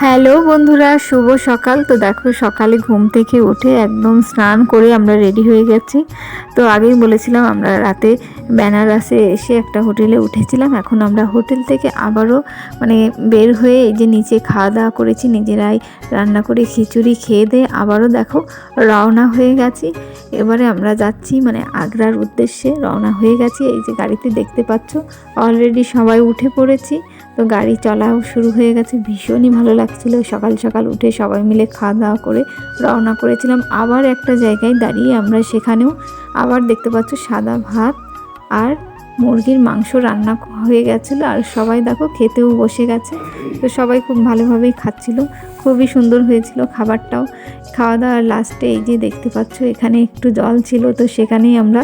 Hello বন্ধুরা, শুভ সকাল। তো দেখো, সকালে ঘুম থেকে উঠে একদম স্নান করে আমরা রেডি হয়ে গেছি। তো আগেই বলেছিলাম, আমরা রাতে বেনারসে এসে একটা হোটেলে উঠেছিলাম। এখন আমরা হোটেল থেকে আবারও মানে বের হয়ে এই যে নিচে খাওয়া দাওয়া করেছি, নিজেরাই রান্না করে খিচুড়ি খেয়ে দিয়ে আবারও দেখো রওনা হয়ে গেছি। এবারে আমরা যাচ্ছি মানে আগ্রার উদ্দেশ্যে রওনা হয়ে গেছি। এই যে গাড়িতে দেখতে পাচ্ছ অলরেডি সবাই উঠে পড়েছি। তো গাড়ি চলাও শুরু হয়ে গেছে। ভীষণই ভালো লাগছিল। সকাল সকাল উঠে সবাই মিলে খাওয়া দাওয়া করে রওনা করেছিলাম। আবার একটা জায়গায় দাঁড়িয়ে আমরা সেখানেও আবার দেখতে পাচ্ছ সাদা ভাত আর মুরগির মাংস রান্না হয়ে গেছিল। আর সবাই দেখো খেতেও বসে গেছে। তো সবাই খুব ভালোভাবেই খাচ্ছিল। খুবই সুন্দর হয়েছিল খাবারটাও। খাওয়া দাওয়ার লাস্টে এই যে দেখতে পাচ্ছ, এখানে একটু জল ছিল, তো সেখানেই আমরা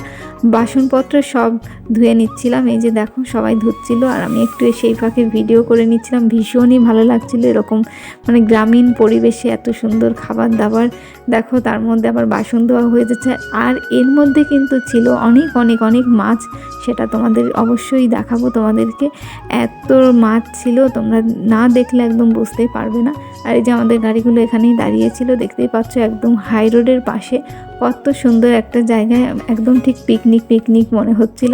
বাসনপত্র সব ধুয়ে নিচ্ছিলাম। এই যে দেখো, সবাই ধুচ্ছিল আর আমি একটু সেই ফাঁকে ভিডিও করে নিচ্ছিলাম। ভীষণই ভালো লাগছিল এরকম মানে গ্রামীণ পরিবেশে এত সুন্দর খাবার দাবার দেখো, তার মধ্যে আবার বাসন ধোয়া হয়ে যাচ্ছে। আর এর মধ্যে কিন্তু ছিল অনেক অনেক অনেক মাছ, সেটা তোমাদের অবশ্যই দেখাবো তোমাদেরকে। এত মাছ ছিল, তোমরা না দেখলে একদম বুঝতেই পারবে না। আর এই আমাদের গাড়িগুলো এখানেই দাঁড়িয়েছিল। দেখতেই পাচ্ছ একদম হাই রোডের পাশে কত সুন্দর একটা জায়গায় একদম ঠিক পিকনিক পিকনিক মনে হচ্ছিল।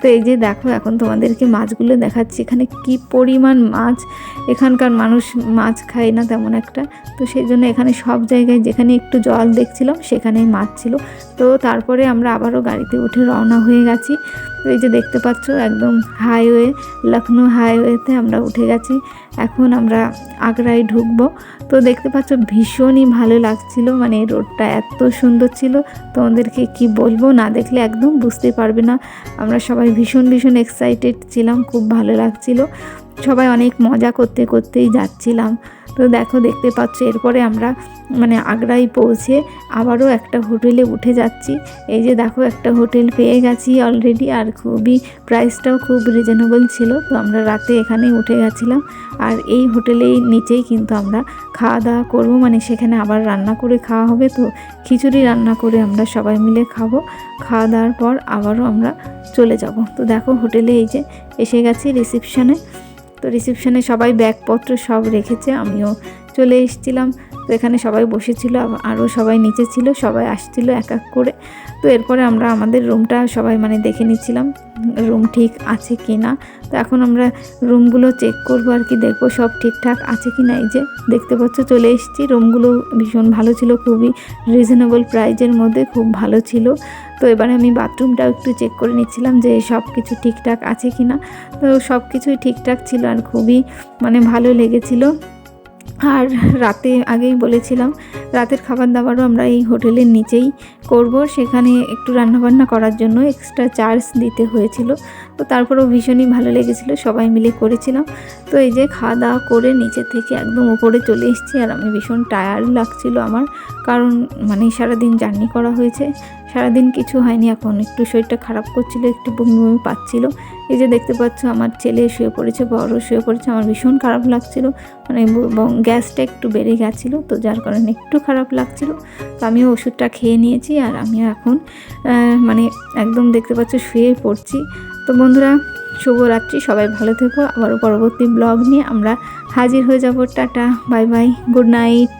তো এই যে দেখো, এখন তোমাদেরকে মাছগুলো দেখাচ্ছি। এখানে কি পরিমাণ মাছ? এখানকার মানুষ মাছ খায় না তেমন একটা। তো সেই জন্য এখানে সব জায়গায় যেখানে একটু জল দেখছিলাম, সেখানেই মাছ ছিল। তো তারপরে আমরা আবারও গাড়িতে উঠে রওনা হয়ে গেছি। তো এই যে দেখতে পাচ্ছ, একদম হাইওয়ে লখনৌ হাইওয়েতে আমরা উঠে গেছি। এখন আমরা আগ্রায় ঢুকবো। তো দেখতে পাচ্ছ, ভীষণই ভালো লাগছিল। মানে রোডটা এত সুন্দর ছিল। তোমাদেরকে কি বলব না দেখলে একদম বুঝতে পারবে না। আমরা সবাই ভীষণ ভীষণ এক্সাইটেড ছিলাম, খুব ভালো লাগছিল। সবাই অনেক মজা করতে করতেই যাচ্ছিলাম। তো দেখো, দেখতে পাচ্ছ, এরপরে আমরা মানে আগ্রায় পৌঁছে আবারও একটা হোটেলে উঠে যাচ্ছি। এই যে দেখো, একটা হোটেল পেয়ে গেছি অলরেডি আর খুবই প্রাইসটাও খুব রিজনেবল ছিল। তো আমরা রাতে এখানেই উঠে গেছিলাম। আর এই হোটেলেই নিচেই কিন্তু আমরা খাওয়া দাওয়া করব। মানে সেখানে আবার রান্না করে খাওয়া হবে। তো খিচুড়ি রান্না করে আমরা সবাই মিলে খাব। খাওয়া দাওয়ার পর আবারও আমরা চলে যাব। তো দেখো, হোটেলে এই যে এসে গেছি রিসিপশানে রিসেপশনে সবাই ব্যাগপত্র সব রেখেছে, আমিও চলে এসেছিলাম। তো এখানে সবাই বসেছিল আরও সবাই নিচে ছিল, সবাই আসছিল এক এক করে। তো এরপরে আমরা আমাদের রুমটা সবাই মানে দেখে নিচ্ছিলাম, রুম ঠিক আছে কি না তো এখন আমরা রুমগুলো চেক করব আর কি, দেখব সব ঠিকঠাক আছে কি না এই যে দেখতে পাচ্ছ, চলে এসেছি। রুমগুলো ভীষণ ভালো ছিল, খুবই রিজনেবল প্রাইজের মধ্যে, খুব ভালো ছিল। তো এবারে আমি বাথরুমটাও একটু চেক করে নিচ্ছিলাম যে সব কিছু ঠিকঠাক আছে কি না তো সব কিছুই ঠিকঠাক ছিল আর খুবই মানে ভালো লেগেছিলো। আর রাতে আগেই বলেছিলাম, রাতের খাবার দাবারও আমরা এই হোটেলের নিচেই করব। সেখানে একটু রান্নাবান্না করার জন্য এক্সট্রা চার্জ দিতে হয়েছিল। তো তারপরেও ভীষণই ভালো লেগেছিলো, সবাই মিলে করেছিলাম। তো এই যে খাওয়া দাওয়া করে নিচে থেকে একদম উপরে চলে এসেছি আর আমি ভীষণ টায়ার্ড লাগছিল আমার। কারণ মানে সারাদিন জার্নি করা হয়েছে, সারাদিন কিছু হয়নি, এখন একটু শরীরটা খারাপ করছিল, একটু বমি বমি পাচ্ছিল। এই যে দেখতে পাচ্ছ, আমার ছেলে শুয়ে পড়েছে, বড় শুয়ে পড়েছে, আমার ভীষণ খারাপ লাগছিল। মানে গ্যাসটা একটু বেড়ে গেছিল, তো যার কারণে একটু খারাপ লাগছিল। তো আমিও ওষুধটা খেয়ে নিয়েছি, আর আমিও এখন মানে একদম দেখতে পাচ্ছ, শুয়ে পড়ছি। তো বন্ধুরা, শুভরাত্রি, সবাই ভালো থেকো। আবারও পরবর্তী ব্লগ নিয়ে আমরা হাজির হয়ে যাব। Tata, bye bye, good night.